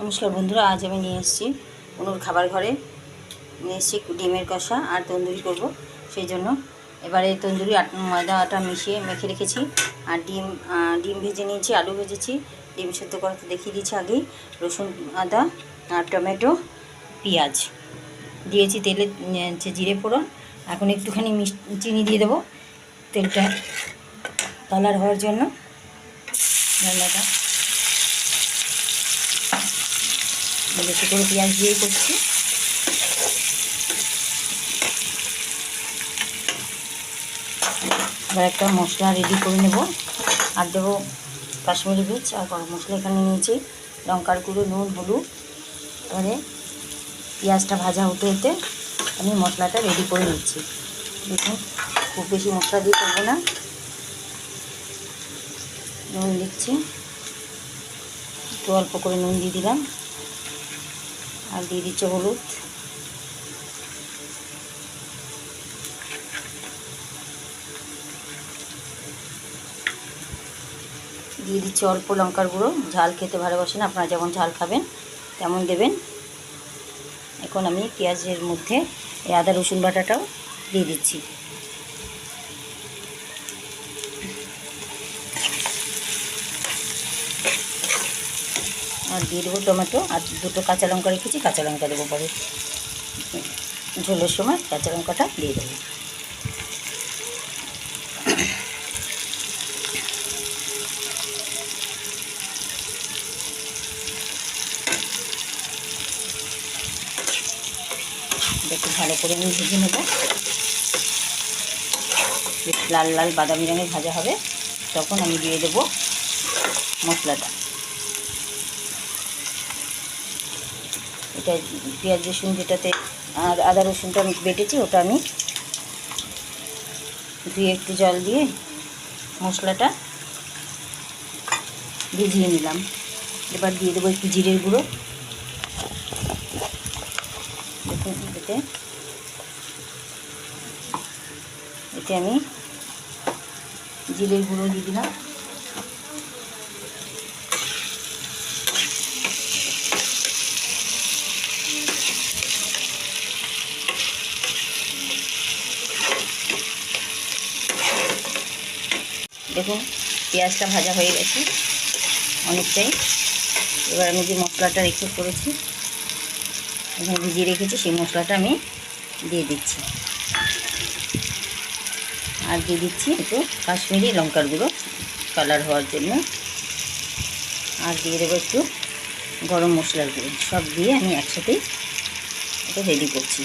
নমস্কার বন্ধুরা, আজ আমি নিয়ে এসেছি অনুর খাবার ঘরে। নিয়ে এসেছি ডিমের কষা আর তন্দুরি করব, সেই জন্য। এবারে তন্দুরি আট ময়দা আটা মিশিয়ে মেখে রেখেছি। আর ডিম ডিম ভেজে নিয়েছি, আলু ভেজেছি। ডিম সেদ্ধ করাতে দেখিয়ে দিয়েছি আগেই। রসুন, আদা আর টমেটো, পেঁয়াজ। দিয়েছি তেলে হচ্ছে জিরে ফোড়ন। এখন একটুখানি চিনি দিয়ে দেবো। তেলটা কালার হওয়ার জন্য। রান্নাটা বেশি করে পেঁয়াজ দিয়েই করছি। এবার একটা মশলা রেডি করে নেব। আর দেবো কাশ্মীরি বীজ আর গরম মশলা এখানে নিয়েছি। লঙ্কার গুঁড়ো, নুন, হলুদ। এবারে পেঁয়াজটা ভাজা হতে হতে আমি মশলাটা রেডি করে নিচ্ছি। দেখুন, খুব বেশি মশলা দিয়ে করব না। নুন দিচ্ছি। একটু অল্প করে নুন দিয়ে দিলাম। আর দিয়ে দিচ্ছে হলুদ। দিয়ে দিচ্ছে অল্প লঙ্কার গুঁড়ো। ঝাল খেতে ভালোবাসেন, আপনারা যেমন ঝাল খাবেন, তেমন দেবেন। এখন আমি পেঁয়াজের মধ্যে এই আদা রসুন বাটাটাও দিয়ে দিচ্ছি। আর দিয়ে দেবো টমেটো আর দুটো কাঁচা লঙ্কা রেখেছি, কাঁচা লঙ্কা দেবো পরে। ঝোলের সময় কাঁচা লঙ্কাটা দিয়ে দেবো। একটু ভালো করে আমি ভেজে নেব। লাল লাল বাদামি রঙের ভাজা হবে, তখন আমি দিয়ে দেবো মশলাটা। এটা পেঁয়াজ রসুন যেটাতে আর আদা রসুনটা আমি বেটেছি, ওটা আমি ধুয়ে একটু জল দিয়ে মশলাটা ভিজিয়ে নিলাম। এবার দিয়ে দেবো একটু জিরের গুঁড়ো। দেখুন, এতে এতে আমি জিরের গুঁড়ো দিয়ে দিলাম। দেখুন পেঁয়াজটা ভাজা হয়ে গেছে অনেকটাই। এবার আমি যে মশলাটা রেখে করেছি, এখানে ভিজিয়ে রেখেছি, সেই মশলাটা আমি দিয়ে দিচ্ছি। আর দিয়ে দিচ্ছি একটু কাশ্মীরি লঙ্কার গুঁড়ো, কালার হওয়ার জন্য। আর দিয়ে দেবো একটু গরম মশলার গুঁড়ো। সব দিয়ে আমি একসাথেই এটা রেডি করছি।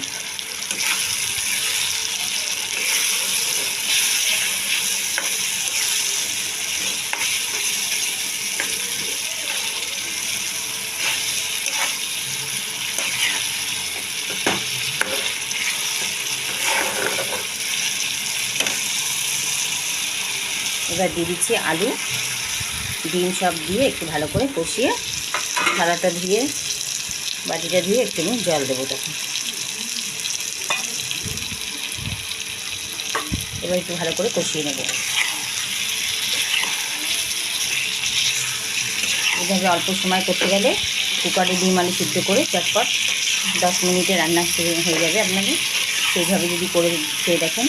এবার দিয়ে দিচ্ছি আলু। ডিম সব দিয়ে একটু ভালো করে কষিয়ে থালাটা ধুয়ে, বাটিটা ধুয়ে একটু জল দেবো তখন। এবার একটু ভালো করে কষিয়ে নেব। এভাবে অল্প সময় করতে গেলে কুকারে ডিম আলু সিদ্ধ করে চটপট দশ মিনিটে রান্না হয়ে যাবে আপনাকে সেইভাবে যদি করে খেয়ে দেখেন,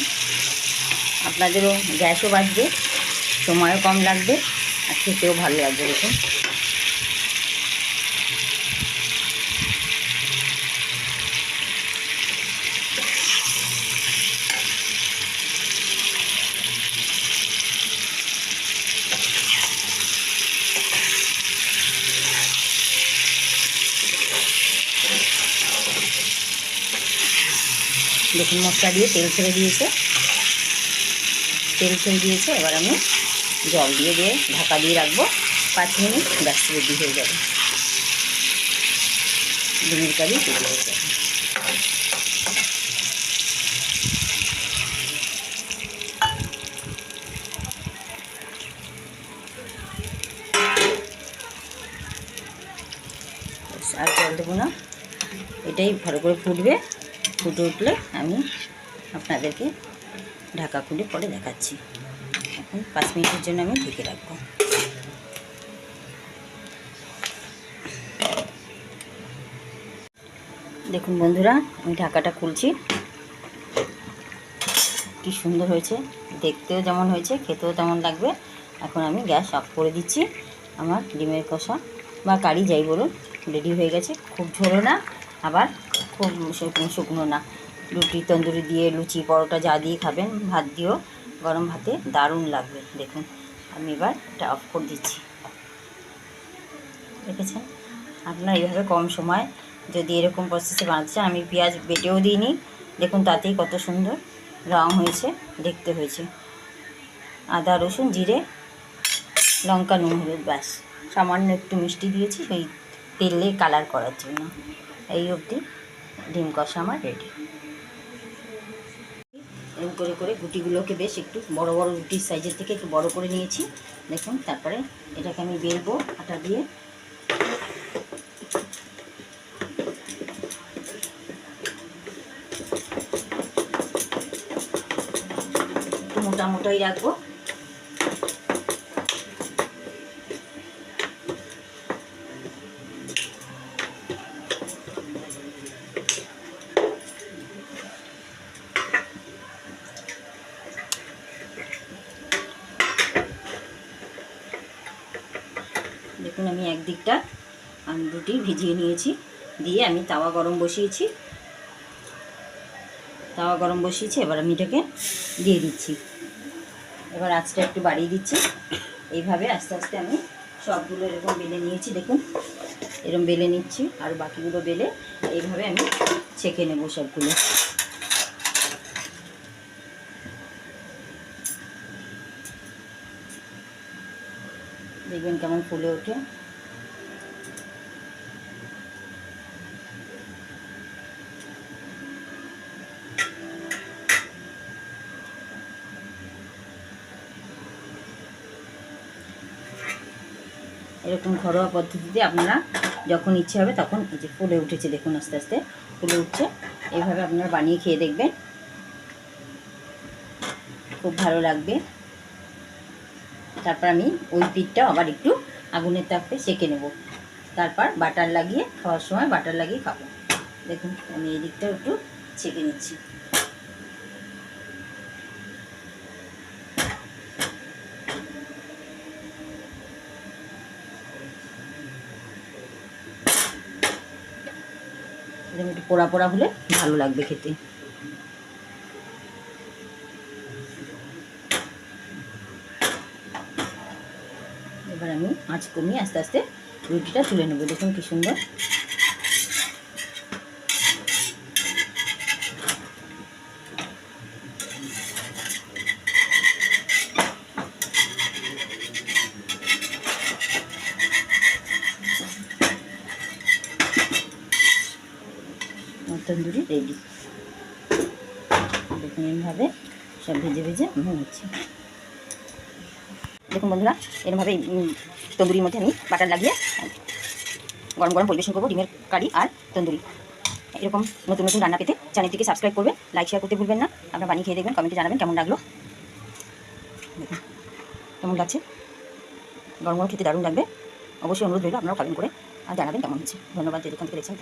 আপনাদেরও গ্যাসও বাঁচবে সময়ও কম লাগবে আর খেতেও ভালো লাগবে দেখুন। দেখুন মশলা দিয়ে তেল ছেড়ে দিয়েছে। তেল ছেড়ে দিয়েছে, এবার আমি জল দিয়ে দিয়ে ঢাকা দিয়ে রাখব। পাঁচ মিনিট ব্যাস রেডি হয়ে যাবে। ডিমের কারি রেডি হয়ে যাবে। আর জল দেবো না। এটাই ভালো করে ফুটবে। ফুটে উঠলে আমি আপনাদেরকে ঢাকা খুলে পরে দেখাচ্ছি। পাঁচ মিনিটের জন্য আমি ঢেকে রাখব। দেখুন বন্ধুরা, আমি ঢাকাটা খুলছি। কি সুন্দর হয়েছে। দেখতেও যেমন হয়েছে, খেতেও তেমন লাগবে। এখন আমি গ্যাস অফ করে দিচ্ছি। আমার ডিমের কষা বা কারি যাই বলুন, রেডি হয়ে গেছে। খুব ঝোলো না, আবার খুব শুকনো শুকনো না। রুটি, তন্দুরি দিয়ে লুচি, পরোটা যা দিয়ে খাবেন, ভাত দিয়েও গরম ভাতে দারুণ লাগবে, দেখুন। আমি এবার এটা অফ করে দিচ্ছি। দেখেছেন? আপনার এইভাবে কম সময় যদি এরকম প্রসেসে বানাতে চান, আমি পেঁয়াজ বেটেও দিইনি। দেখুন তাতেই কত সুন্দর রং হয়েছে, দেখতে হয়েছে। আদা, রসুন, জিরে, লঙ্কা, নুন, হলুদ, ব্যাস। সামান্য একটু মিষ্টি দিয়েছি, সেই তেলে কালার করার জন্য। এই অবধি ডিম কষা আমার রেডি এরকম করে করে গুটিগুলোকে বেশ একটু বড় বড় রুটির সাইজের থেকে একটু বড় করে নিয়েছি। দেখুন, তারপরে এটাকে আমি বেলবো আটা দিয়ে। একটু মোটা মোটাই রাখব। আমি একদিকটা আমি রুটি ভিজিয়ে নিয়েছি। দিয়ে আমি তাওয়া গরম বসিয়েছি। তাওয়া গরম বসিয়েছি, এবার আমি এটাকে দিয়ে দিচ্ছি। এবার আঁচটা একটু বাড়িয়ে দিচ্ছি। এইভাবে আস্তে আস্তে আমি সবগুলো এরকম বেলে নিয়েছি, দেখুন। এরকম বেলে নিচ্ছি, আর বাকিগুলো বেলে এইভাবে আমি ছেঁকে নেব সবগুলো। দেখবেন কেমন ফুলে ওঠে। এরকম ঘরোয়া পদ্ধতিতে আপনারা যখন ইচ্ছে হবে তখন এই যে ফুলে উঠেছে দেখুন আস্তে আস্তে, ফুলে উঠছে। এইভাবে আপনারা বানিয়ে খেয়ে দেখবেন। খুব ভালো লাগবে। তারপর আমি ওই পিঠটা আবার একটু আগুনের তাপে সেঁকে নেব। তারপর বাটার লাগিয়ে খাওয়ার সময় বাটার লাগিয়ে খাব। দেখুন, আমি এই দিকটা একটু ছেঁকে নিচ্ছি। এরকম একটু পোড়া পোড়া হলে ভালো লাগবে খেতে। এবার আমি আঁচ কমিয়ে আস্তে আস্তে রুটিটা তুলে নেব। দেখুন কি সুন্দর। তন্দুরি রেডি। দেখুন এইভাবে সব ভেজে ভেজে আমি দেখুন বন্ধুরা এরমভাবে তন্দুরির মধ্যে আমি বাটার লাগিয়ে গরম গরম পরিবেশন করব ডিমের কারি আর তন্দুরি। এরকম নতুন নতুন রান্না পেতে চ্যানেলটিকে সাবস্ক্রাইব করবেন লাইক শেয়ার করতে ভুলবেন না। আপনারা বানিয়ে খেয়ে দেখবেন কমেন্টে জানাবেন কেমন লাগল। কেমন লাগছে? গরম গরম খেতে দারুণ লাগবে। অবশ্যই অনুরোধ রইল, আপনারাও খাবেন করে আর জানাবেন কেমন হচ্ছে। ধন্যবাদ যেখান থেকে দেখছেন।